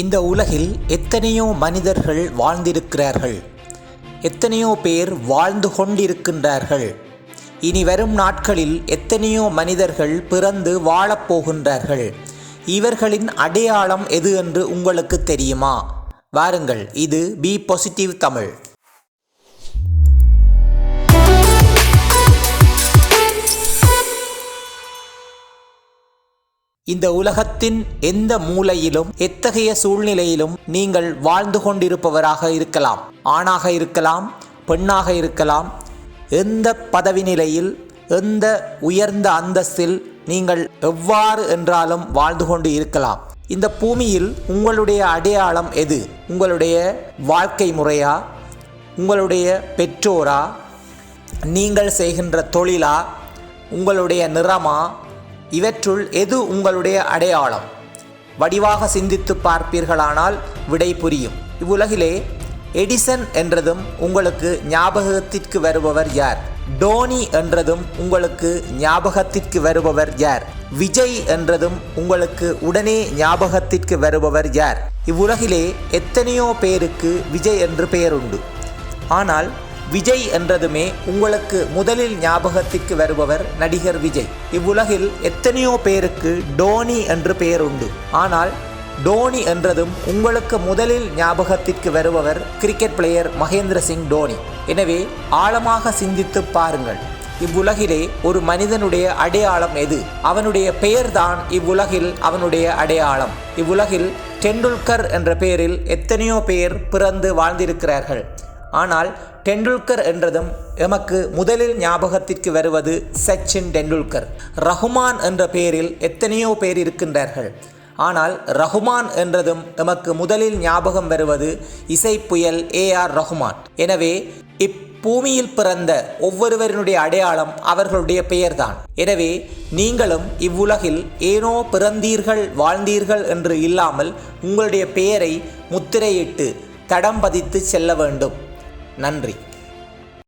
இந்த உலகில் எத்தனையோ மனிதர்கள் வாழ்ந்திருக்கிறார்கள். எத்தனையோ பேர் வாழ்ந்து கொண்டிருக்கின்றார்கள். இனி வரும் நாட்களில் எத்தனையோ மனிதர்கள் பிறந்து வாழப்போகின்றார்கள் இவர்களின் அடையாளம் எது என்று உங்களுக்கு தெரியுமா? வாருங்கள் இது பி பாசிட்டிவ் தமிழ். இந்த உலகத்தின் எந்த மூலையிலும் எத்தகைய சூழ்நிலையிலும் நீங்கள் வாழ்ந்து கொண்டிருப்பவராக இருக்கலாம். ஆணாக இருக்கலாம் பெண்ணாக இருக்கலாம் எந்த பதவி நிலையில் எந்த உயர்ந்த அந்தஸ்தில் நீங்கள் எவ்வாறு என்றாலும் வாழ்ந்து கொண்டு இருக்கலாம். இந்த பூமியில் உங்களுடைய அடையாளம் எது? உங்களுடைய வாழ்க்கை முறையா? உங்களுடைய பெற்றோரா? நீங்கள் செய்கின்ற தொழிலா? உங்களுடைய நிறமா? இவற்றுள் எது உங்களுடைய அடையாளம்? வடிவாக சிந்தித்து பார்ப்பீர்களானால் விடை புரியும். இவ்வுலகிலே எடிசன் என்றதும் உங்களுக்கு ஞாபகத்திற்கு வருபவர் யார்? டோனி என்றதும் உங்களுக்கு ஞாபகத்திற்கு வருபவர் யார்? விஜய் என்றதும் உங்களுக்கு உடனே ஞாபகத்திற்கு வருபவர் யார்? இவ்வுலகிலே எத்தனையோ பேருக்கு விஜய் என்று பெயர் உண்டு ஆனால் விஜய் என்றதுமே உங்களுக்கு முதலில் ஞாபகத்திற்கு வருபவர் நடிகர் விஜய். இவ்வுலகில் எத்தனையோ பேருக்கு டோனி என்று பெயர் உண்டு. ஆனால் டோனி என்றதும் உங்களுக்கு முதலில் ஞாபகத்திற்கு வருபவர் கிரிக்கெட் பிளேயர் மகேந்திர சிங் டோனி. எனவே ஆழமாக சிந்தித்து பாருங்கள். இவ்வுலகிலே ஒரு மனிதனுடைய அடையாளம் எது? அவனுடைய பெயர்தான் இவ்வுலகில் அவனுடைய அடையாளம். இவ்வுலகில் டெண்டுல்கர் என்ற பெயரில் எத்தனையோ பேர் பிறந்து வாழ்ந்திருக்கிறார்கள். ஆனால் டெண்டுல்கர் என்றதும் எமக்கு முதலில் ஞாபகத்திற்கு வருவது சச்சின் டெண்டுல்கர். ரஹ்மான் என்ற பெயரில் எத்தனையோ பேர் இருக்கின்றார்கள். ஆனால் ரஹ்மான் என்றதும் எமக்கு முதலில் ஞாபகம் வருவது இசை புயல் ஏ ஆர் ரஹ்மான். எனவே இப்பூமியில் பிறந்த ஒவ்வொருவரினுடைய அடையாளம் அவர்களுடைய பெயர்தான். எனவே நீங்களும் இவ்வுலகில் ஏனோ பிறந்தீர்கள் வாழ்ந்தீர்கள் என்று இல்லாமல் உங்களுடைய பெயரை முத்திரையிட்டு தடம் பதித்து செல்ல வேண்டும். நன்றி.